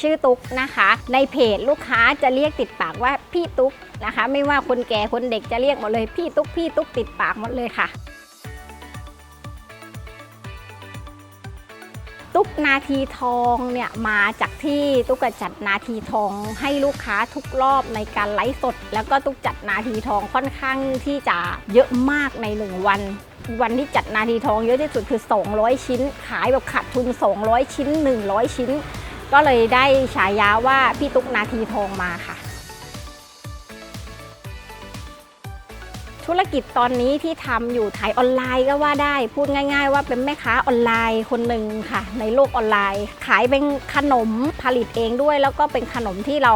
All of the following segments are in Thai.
ชื่อตุ๊กนะคะ ในเพจลูกค้าจะเรียกติดปากว่าพี่ตุ๊กนะคะ ไม่ว่าคนแก่คนเด็กจะเรียกหมดเลยพี่ตุ๊กพี่ตุ๊กติดปากหมดเลยค่ะ ตุ๊กนาทีทองเนี่ยมาจากที่ตุ๊กจัดนาทีทองให้ลูกค้าทุกรอบในการไลฟ์สด แล้วก็ตุ๊กจัดนาทีทองค่อนข้างที่จะเยอะมากในหนึ่งวันวันที่จัดนาทีทองเยอะที่สุดคือ 200 ชิ้น ขายแบบขาดทุน 200 ชิ้น 100 ชิ้น ก็เลยได้ฉายาว่าพี่ตุ๊กนาทีทองมาค่ะ ธุรกิจตอนนี้ที่ทำอยู่ขายออนไลน์ก็ว่าได้ พูดง่าย ๆ ว่าเป็นแม่ค้าออนไลน์คนหนึ่งค่ะ ในโลกออนไลน์ ขายเป็นขนมผลิตเองด้วย แล้วก็เป็นขนมที่เรา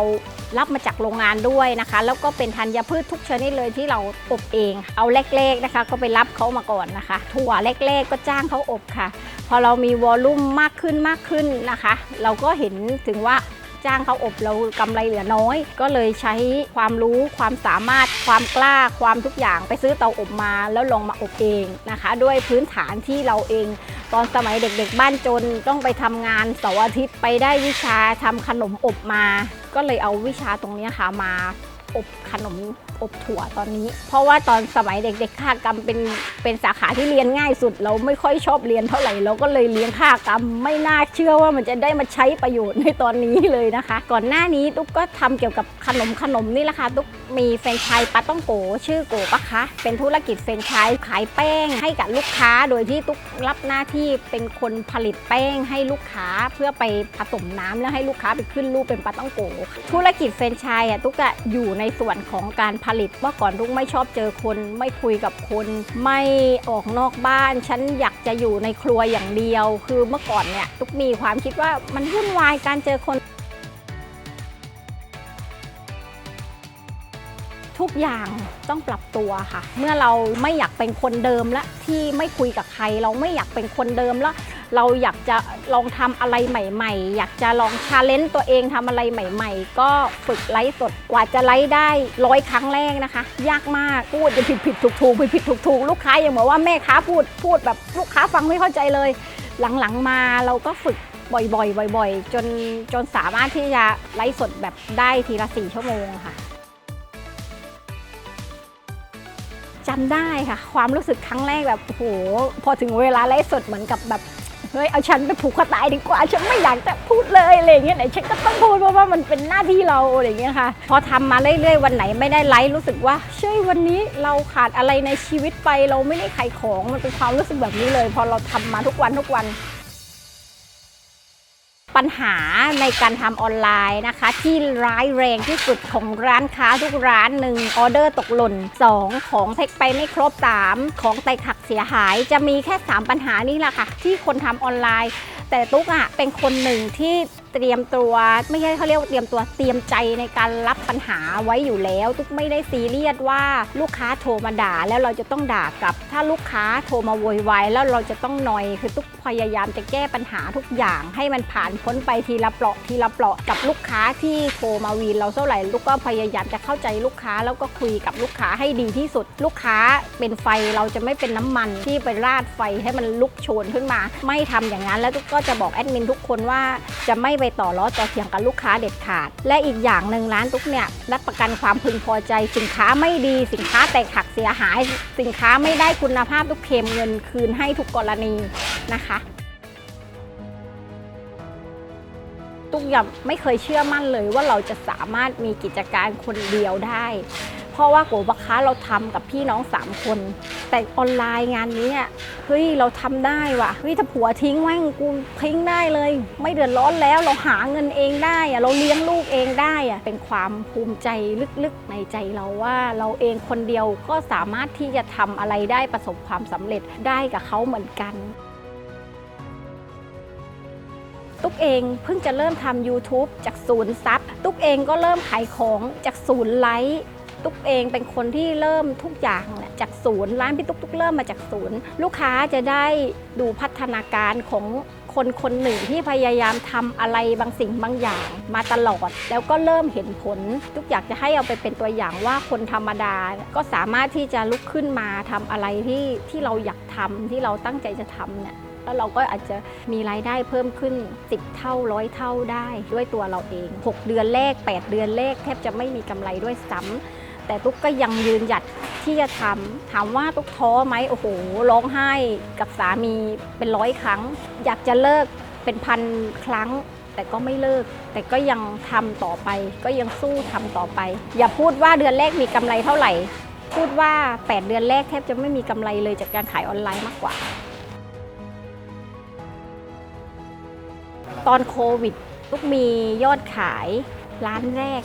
รับมาจากโรงงานด้วยนะคะ แล้วก็เป็นธัญพืชทุกชนิดเลยที่เราอบเอง เอาแรกๆนะคะ ก็ไปรับเขามาก่อนนะคะ ถั่วแรกๆ ก็จ้างเขาอบค่ะ พอเรามีวอลลุ่มมากขึ้นมากขึ้นนะคะ เราก็เห็นถึงว่า จ้างเขาอบเรากำไรเหลือน้อย ก็เลยใช้ความรู้ความสามารถความกล้าความทุกอย่างไปซื้อเตาอบมาแล้วลองมาอบเองนะคะ ด้วยพื้นฐานที่เราเองตอนสมัยเด็กๆ บ้านจนต้องไปทำงานเสาร์อาทิตย์ไปได้วิชาทำขนมอบมา ก็เลยเอาวิชาตรงนี้ค่ะมา อบขนมอบถั่วตอนนี้ เพราะว่าตอนสมัยเด็กๆค่ากรรมเป็นเป็นสาขาที่เรียนง่ายสุด เราไม่ค่อยชอบเรียนเท่าไหร่เราก็เลยเลี้ยงค่ากรรมไม่น่าเชื่อว่ามันจะได้มาใช้ประโยชน์ในตอนนี้เลยนะคะ ก่อนหน้านี้ตุ๊กก็ทำเกี่ยวกับขนมขนมนี่แหละค่ะตุ๊กมีแฟรนไชส์ปาต้องโก ชื่อโกปะคะ เป็นธุรกิจแฟรนไชส์ขายแป้งให้กับลูกค้า โดยที่ตุ๊กรับหน้าที่เป็นคนผลิตแป้งให้ลูกค้าเพื่อไปผสมน้ำแล้วให้ลูกค้าไปขึ้นรูปเป็นปาต้องโก ธุรกิจแฟรนไชส์อะตุ๊กอะอยู่ในส่วนของการผลิตเมื่อก่อนตุ๊กไม่ชอบเจอคน ไม่คุยกับคน ไม่ออกนอกบ้าน ฉันอยากจะอยู่ในครัวอย่างเดียว คือเมื่อก่อนเนี่ยตุ๊กมีความคิดว่ามันวุ่นวายการเจอคน ทุกอย่างต้องปรับตัวค่ะ เมื่อเราไม่อยากเป็นคนเดิมและที่ไม่คุยกับใคร เราไม่อยากเป็นคนเดิมแล้ว เราอยากจะลองทำอะไรใหม่ๆ อยากจะลองชาเลนจ์ตัวเองทำอะไรใหม่ๆ ก็ฝึกไลฟ์สดกว่าจะไลฟ์ได้ร้อยครั้งแรกนะคะ ยากมากพูดจะผิดผิดถูกถูกผิดผิดถูกถูกลูกค้ายังบอกว่าแม่ค้าพูดพูดแบบลูกค้าฟังไม่เข้าใจเลย หลังๆมาเราก็ฝึกบ่อยๆบ่อยๆจนจนสามารถที่จะไลฟ์สดแบบได้ทีละสี่ชั่วโมงค่ะจำได้ค่ะ ความรู้สึกครั้งแรกแบบโอ้โหพอถึงเวลาไลฟ์สดเหมือนกับแบบ เฮ้ยเอาฉันไปผูกคอตายดีกว่าฉันไม่อยากจะพูดเลยอะไรเงี้ยไหนฉันก็ต้องพูดเพราะว่ามันเป็นหน้าที่เราอะไรเงี้ยค่ะ พอทำมาเรื่อยๆวันไหนไม่ได้ไลฟ์รู้สึกว่าเช่ยวันนี้เราขาดอะไรในชีวิตไปเราไม่ได้ขายของมันเป็นความรู้สึกแบบนี้เลย พอเราทำมาทุกวันทุกวัน ปัญหาในการทำออนไลน์นะคะ ที่ร้ายแรงที่สุดของร้านค้าทุกร้านหนึ่งออเดอร์ตกหล่น 2 ของเทคไปไม่ครบ 3 ของไตขักเสียหาย จะมีแค่ 3 ปัญหานี่แหละค่ะ ที่คนทำออนไลน์ แต่ตุ๊กอะเป็นคนหนึ่งที่เตรียมตัวไม่ใช่เขาเรียกว่าเตรียมตัวเตรียมใจในการรับปัญหาไว้อยู่แล้วตุ๊กไม่ได้ซีเรียสว่าลูกค้าโทรมาด่าแล้วเราจะต้องด่ากลับ ถ้าลูกค้าโทรมาโวยวายแล้วเราจะต้องนอยคือตุ๊กพยายามจะแก้ปัญหาทุกอย่าง ให้มันผ่านพ้นไปทีละเปราะทีละเปราะกับลูกค้าที่โทรมาวีนเราเท่าไหร่ลูกก็พยายามจะเข้าใจลูกค้าแล้วก็คุยกับลูกค้าให้ดีที่สุด ลูกค้าเป็นไฟเราจะไม่เป็นน้ำมันที่ไปราดไฟให้มันลุกโชนขึ้นมา ไม่ทำอย่างนั้นแล้วทุกก็จะบอกแอดมินทุกคนว่าจะไม่ไปต่อล้อต่อเถียงกับลูกค้าเด็ดขาด และอีกอย่างหนึ่งร้านตุ๊กเนี่ยรับประกันความพึงพอใจ สินค้าไม่ดี สินค้าแตกหักเสียหาย สินค้าไม่ได้คุณภาพทุกเคมเงินคืนให้ทุกกรณีนะคะตุ๊กยังไม่เคยเชื่อมั่นเลยว่าเราจะสามารถมีกิจการคนเดียวได้ เพราะว่าโกบะค้าเราทำกับพี่น้อง3คน แต่ออนไลน์งานนี้เฮ้ยเราทำได้ว่ะเฮ้ยถ้าผัวทิ้งแม่งกูทิ้งได้เลย ไม่เดือดร้อนแล้วเราหาเงินเองได้อะเราเลี้ยงลูกเองได้อะเป็นความภูมิใจลึกๆในใจเราว่าเราเองคนเดียวก็สามารถที่จะทำอะไรได้ประสบความสำเร็จได้กับเขาเหมือนกันตุ๊กเองเพิ่งจะเริ่มทำ YouTube จากศูนย์ซับตุ๊กเองก็เริ่มขายของจากศูนย์ไลค์ ตุ๊กเองเป็นคนที่เริ่มทุกอย่างเนี่ยจากศูนย์ร้านพี่ตุ๊กตุ๊กเริ่มมาจากศูนย์ ลูกค้าจะได้ดูพัฒนาการของคนคนหนึ่งที่พยายามทำอะไรบางสิ่งบางอย่างมาตลอด แล้วก็เริ่มเห็นผลทุกอยากจะให้เอาไปเป็นตัวอย่างว่าคนธรรมดา ก็สามารถที่จะลุกขึ้นมาทำอะไรที่ที่เราอยากทำที่เราตั้งใจจะทำเนี่ยแล้วเราก็อาจจะมีรายได้เพิ่มขึ้น 10 เท่าร้อยเท่าได้ด้วยตัวเราเอง 6 เดือนแรก 8 เดือนแรกแทบจะไม่มีกำไรด้วยซ้ำ แต่ตุ๊กก็ยังยืนหยัดที่จะทำถามว่าตุ๊กท้อไหมโอ้โหร้องไห้กับสามีเป็นร้อยครั้ง อยากจะเลิกเป็นพันครั้ง แต่ก็ไม่เลิก แต่ก็ยังทำต่อไป ก็ยังสู้ทำต่อไป อย่าพูดว่าเดือนแรกมีกำไรเท่าไหร่ พูดว่า 8 เดือนแรกแทบจะไม่มีกำไรเลยจากการขายออนไลน์มากกว่า ตอนโควิดลูกมียอดขายร้านแรก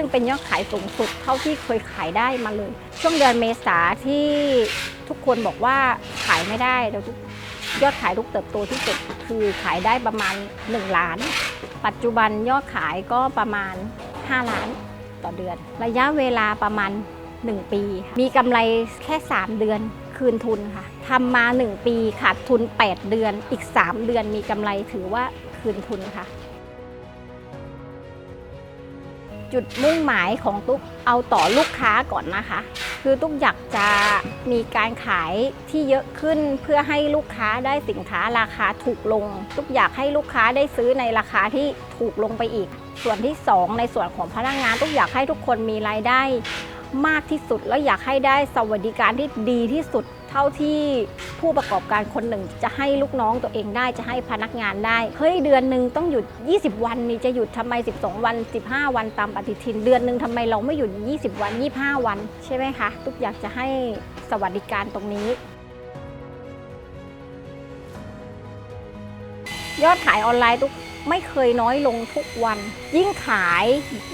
ซึ่งเป็นยอดขายสูงสุดเท่าที่เคยขายได้มาเลย ช่วงเดือนเมษาที่ทุกคนบอกว่าขายไม่ได้แต่ทุกยอดขายลูกเติบโตที่สุดคือขายได้ประมาณ 1 ล้าน ปัจจุบันยอดขายก็ประมาณ 5 ล้านต่อเดือน ระยะเวลาประมาณ 1 ปี มีกำไรแค่ 3 เดือนคืนทุนค่ะทำมา 1 ปีขาดทุน 8 เดือน อีก 3 เดือนมีกำไรถือว่าคืนทุนค่ะ จุดมุ่งหมายของตุ๊กเอาต่อลูกค้าก่อนนะคะ คือตุ๊กอยากจะมีการขายที่เยอะขึ้นเพื่อให้ลูกค้าได้สินค้าราคาถูกลง ตุ๊กอยากให้ลูกค้าได้ซื้อในราคาที่ถูกลงไปอีก ส่วนที่ 2 ในส่วนของพนักงานตุ๊กอยากให้ทุกคนมีรายได้มากที่สุด แล้วอยากให้ได้สวัสดิการที่ดีที่สุด เท่าที่ผู้ประกอบการคนหนึ่ง จะให้ลูกน้องตัวเองได้จะให้พนักงานได้ เฮ้ยเดือนหนึ่งต้องหยุด 20 วันนี่จะหยุดทำไม 12 วัน 15 วันตามปฏิทิน เดือนหนึ่งทำไมเราไม่หยุด 20 วัน 25 วัน ใช่ไหมคะ ทุกอยากจะให้สวัสดิการตรงนี้ ยอดขายออนไลน์ทุก ไม่เคยน้อยลงทุกวัน ยิ่งขาย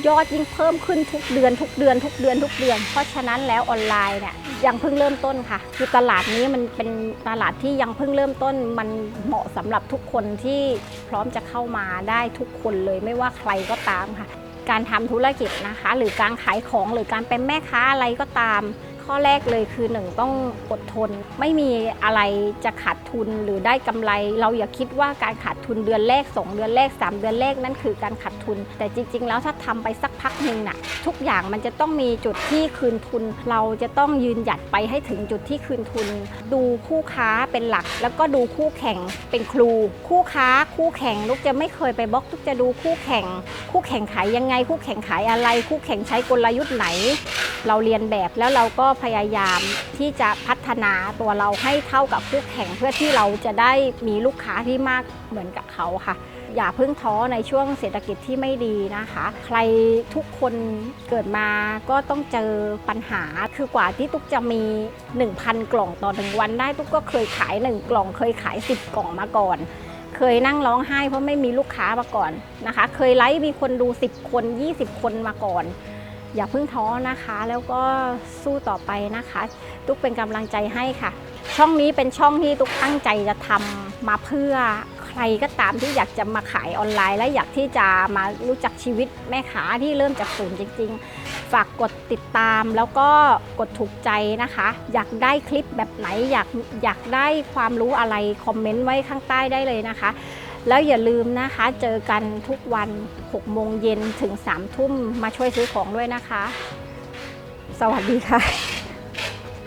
ยอดยิ่งเพิ่มขึ้นทุกเดือน ทุกเดือน ทุกเดือนทุกเดือน เพราะฉะนั้นแล้วออนไลน์เนี่ยยังเพิ่งเริ่มต้นค่ะ คือตลาดนี้มันเป็นตลาดที่ยังเพิ่งเริ่มต้น มันเหมาะสำหรับทุกคนที่พร้อมจะเข้ามาได้ทุกคนเลยไม่ว่าใครก็ตามค่ะ การทำธุรกิจนะคะ หรือการขายของหรือการเป็นแม่ค้าอะไรก็ตาม ข้อแรกเลยคือหนึ่งต้องอดทน ไม่มีอะไรจะขาดทุนหรือได้กำไร เราอย่าคิดว่าการขาดทุนเดือนแรกสองเดือนแรกสามเดือนแรกนั่นคือการขาดทุน แต่จริง ๆ แล้วถ้าทำไปสักพักหนึ่งน่ะทุกอย่างมันจะต้องมีจุดที่คืนทุน เราจะต้องยืนหยัดไปให้ถึงจุดที่คืนทุน ดูคู่ค้าเป็นหลัก แล้วก็ดูคู่แข่งเป็นครู คู่ค้าคู่แข่งลูกจะไม่เคยไปบล็อกลูกจะดูคู่แข่ง คู่แข่งขายยังไง คู่แข่งขายอะไร คู่แข่งใช้กลยุทธ์ไหน เราเรียนแบบแล้วเราก็พยายามที่จะพัฒนาตัวเราให้เท่ากับคู่แข่งเพื่อที่เราจะได้มีลูกค้าที่มากเหมือนกับเขาค่ะ อย่าเพิ่งท้อในช่วงเศรษฐกิจที่ไม่ดีนะคะ ใครทุกคนเกิดมาก็ต้องเจอปัญหาคือกว่าที่ตุ๊กจะมี 1,000 กล่องต่อหนึ่งวันได้ตุ๊กก็เคยขาย 1 กล่องเคยขาย 10 กล่องมาก่อนเคยนั่งร้องไห้เพราะไม่มีลูกค้ามาก่อนนะคะ เคยไลฟ์มีคนดู 10 คน 20 คนมาก่อน อย่าเพิ่งท้อนะคะ แล้วก็สู้ต่อไปนะคะตุ๊กเป็นกำลังใจให้ค่ะ ช่องนี้เป็นช่องที่ตุ๊กตั้งใจจะทำมาเพื่อใครก็ตามที่อยากจะมาขายออนไลน์ และอยากที่จะมารู้จักชีวิตแม่ค้าที่เริ่มจากศูนย์จริง ๆ ฝากกดติดตามแล้วก็กดถูกใจนะคะ อยากได้คลิปแบบไหนอยากอยากได้ความรู้อะไรคอมเมนต์ไว้ข้างใต้ได้เลยนะคะ แล้วอย่าลืมนะคะ เจอกันทุกวัน 6 โมงเย็นถึง 3 ทุ่มมาช่วยซื้อของด้วยนะคะ สวัสดีค่ะ